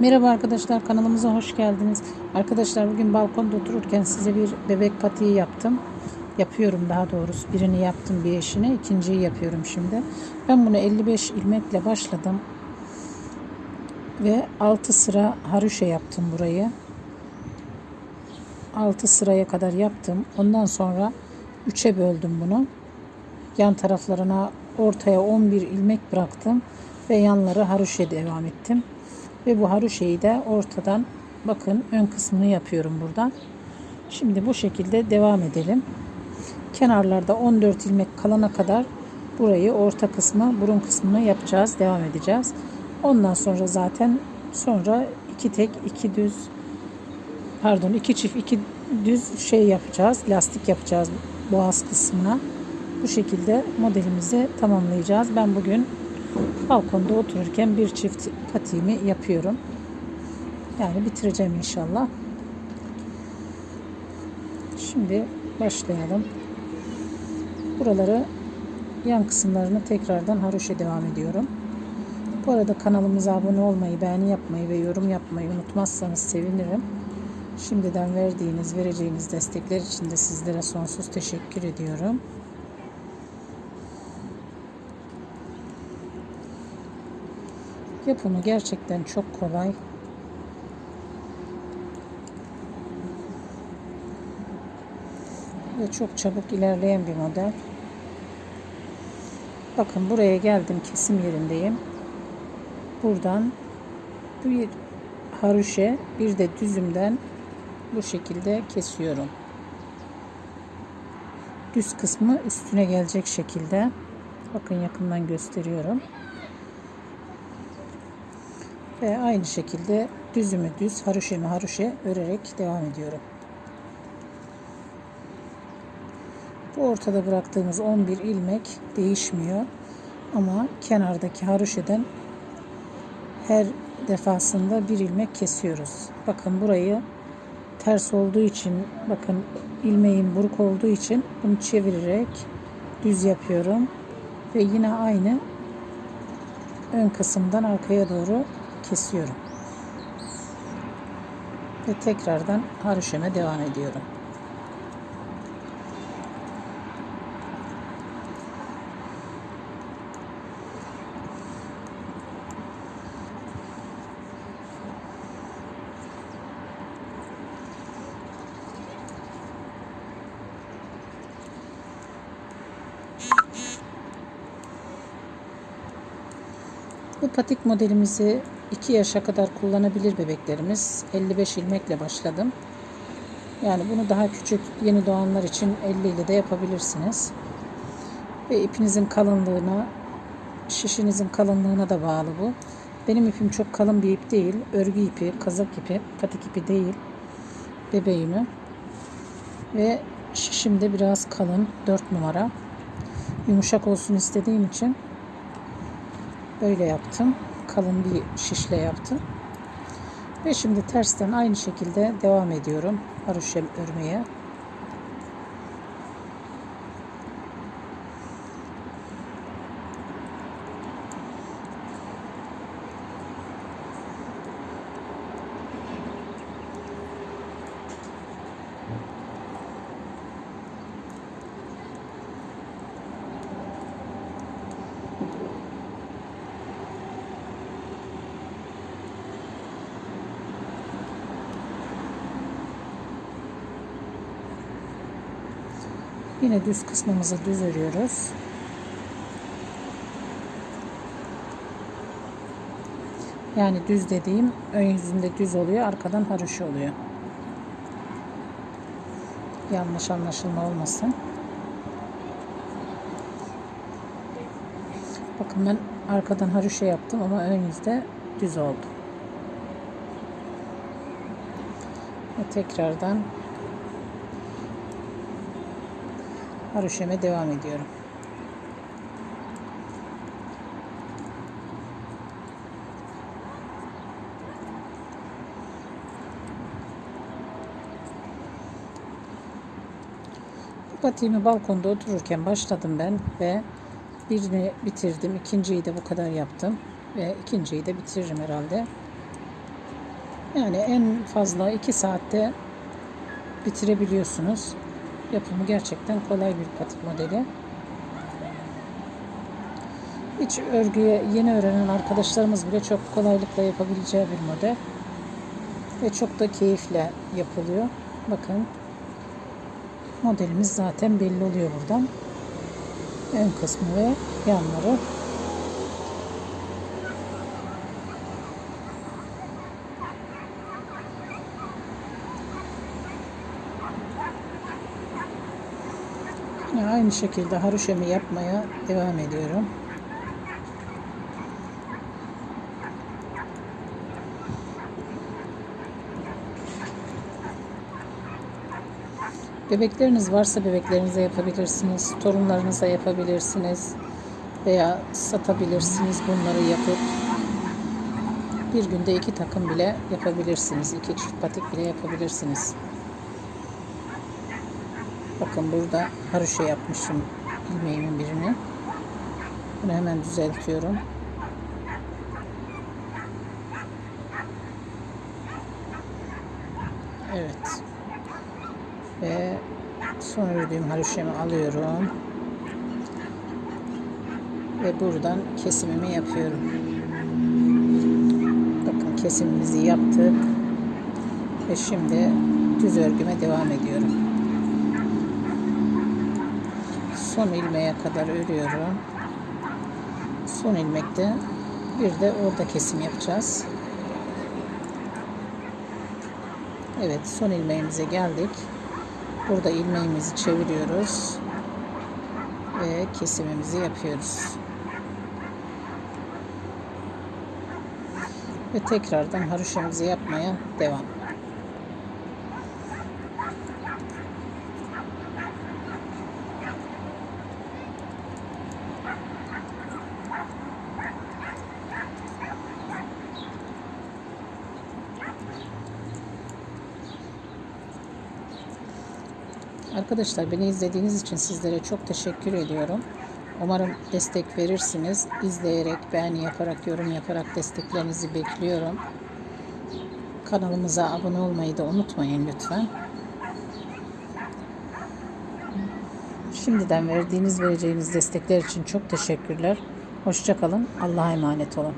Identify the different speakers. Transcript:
Speaker 1: Merhaba arkadaşlar kanalımıza hoş geldiniz. Arkadaşlar bugün balkonda otururken size bir bebek patiği yaptım. Yapıyorum daha doğrusu. Birini yaptım bir eşine. ikinciyi yapıyorum şimdi. Ben bunu 55 ilmekle başladım. Ve 6 sıra haroşa yaptım burayı. 6 sıraya kadar yaptım. Ondan sonra 3'e böldüm bunu. Yan taraflarına ortaya 11 ilmek bıraktım ve yanları haroşa devam ettim. Ve bu haroşayı da ortadan bakın ön kısmını yapıyorum buradan. Şimdi bu şekilde devam edelim. Kenarlarda 14 ilmek kalana kadar burayı orta kısmı, burun kısmını yapacağız, devam edeceğiz. Ondan sonra zaten sonra iki tek, iki düz pardon iki çift, iki düz şey yapacağız. Lastik yapacağız boğaz kısmına. Bu şekilde modelimizi tamamlayacağız. Ben bugün balkonda otururken bir çift patiğimi yapıyorum. Yani bitireceğim inşallah. Şimdi başlayalım. Buraları yan kısımlarını tekrardan haroşa devam ediyorum. Bu arada kanalımıza abone olmayı, beğeni yapmayı ve yorum yapmayı unutmazsanız sevinirim. Şimdiden verdiğiniz, vereceğiniz destekler için de sizlere sonsuz teşekkür ediyorum. Yapımı gerçekten çok kolay. Ve çok çabuk ilerleyen bir model. Bakın buraya geldim kesim yerindeyim. Buradan bir haroşe bir de düzümden bu şekilde kesiyorum. Düz kısmı üstüne gelecek şekilde. Bakın yakından gösteriyorum. Ve aynı şekilde düzümü düz, haroşemi haroşe örerek devam ediyorum. Bu ortada bıraktığımız 11 ilmek değişmiyor. Ama kenardaki haroşeden her defasında bir ilmek kesiyoruz. Bakın burayı ters olduğu için bakın ilmeğim buruk olduğu için bunu çevirerek düz yapıyorum. Ve yine aynı ön kısımdan arkaya doğru kesiyorum. Ve tekrardan haroşeme devam ediyorum. Bu patik modelimizi 2 yaşa kadar kullanabilir bebeklerimiz. 55 ilmekle başladım. Yani bunu daha küçük yeni doğanlar için 50 ile de yapabilirsiniz. Ve ipinizin kalınlığına, şişinizin kalınlığına da bağlı bu. Benim ipim çok kalın bir ip değil. Örgü ipi, kazak ipi, patik ipi değil. Bebeğimi. Ve şişim de biraz kalın. 4 numara. Yumuşak olsun istediğim için böyle yaptım. Kalın bir şişle yaptım. Ve şimdi tersten aynı şekilde devam ediyorum. Haroşa örmeye. Yine düz kısmımızı düz örüyoruz. Yani düz dediğim ön yüzünde düz oluyor, arkadan haroşa oluyor. Yanlış anlaşılma olmasın. Bakın ben arkadan haroşa yaptım ama ön yüzde düz oldu. Ve tekrardan haroşeme devam ediyorum. Bu patiğimi balkonda otururken başladım ben ve birini bitirdim. ikinciyi de bu kadar yaptım ve ikinciyi de bitiririm herhalde. Yani en fazla 2 saatte bitirebiliyorsunuz. Yapımı gerçekten kolay bir patik modeli. Hiç örgüye yeni öğrenen arkadaşlarımız bile çok kolaylıkla yapabileceği bir model. Ve çok da keyifle yapılıyor. Bakın modelimiz zaten belli oluyor buradan. Ön kısmı ve yanları. Aynı şekilde haroşemi yapmaya devam ediyorum. Bebekleriniz varsa bebeklerinize yapabilirsiniz. Torunlarınıza yapabilirsiniz. Veya satabilirsiniz bunları yapıp. Bir günde iki takım bile yapabilirsiniz. iki çift patik bile yapabilirsiniz. Bakın burada haroşa yapmışım ilmeğimin birini. Bunu hemen düzeltiyorum. Evet. Ve son ördüğüm haroşamı alıyorum. Ve buradan kesimimi yapıyorum. Bakın kesimimizi yaptık. Ve şimdi düz örgüme devam ediyorum. Son ilmeğe kadar örüyorum. Son ilmekte bir de orada kesim yapacağız. Evet son ilmeğimize geldik. Burada ilmeğimizi çeviriyoruz ve kesimimizi yapıyoruz. Ve tekrardan haroşamızı yapmaya devam. Arkadaşlar beni izlediğiniz için sizlere çok teşekkür ediyorum. Umarım destek verirsiniz. İzleyerek, beğeni yaparak, yorum yaparak desteklerinizi bekliyorum. Kanalımıza abone olmayı da unutmayın lütfen. Şimdiden verdiğiniz, vereceğiniz destekler için çok teşekkürler. Hoşçakalın. Allah'a emanet olun.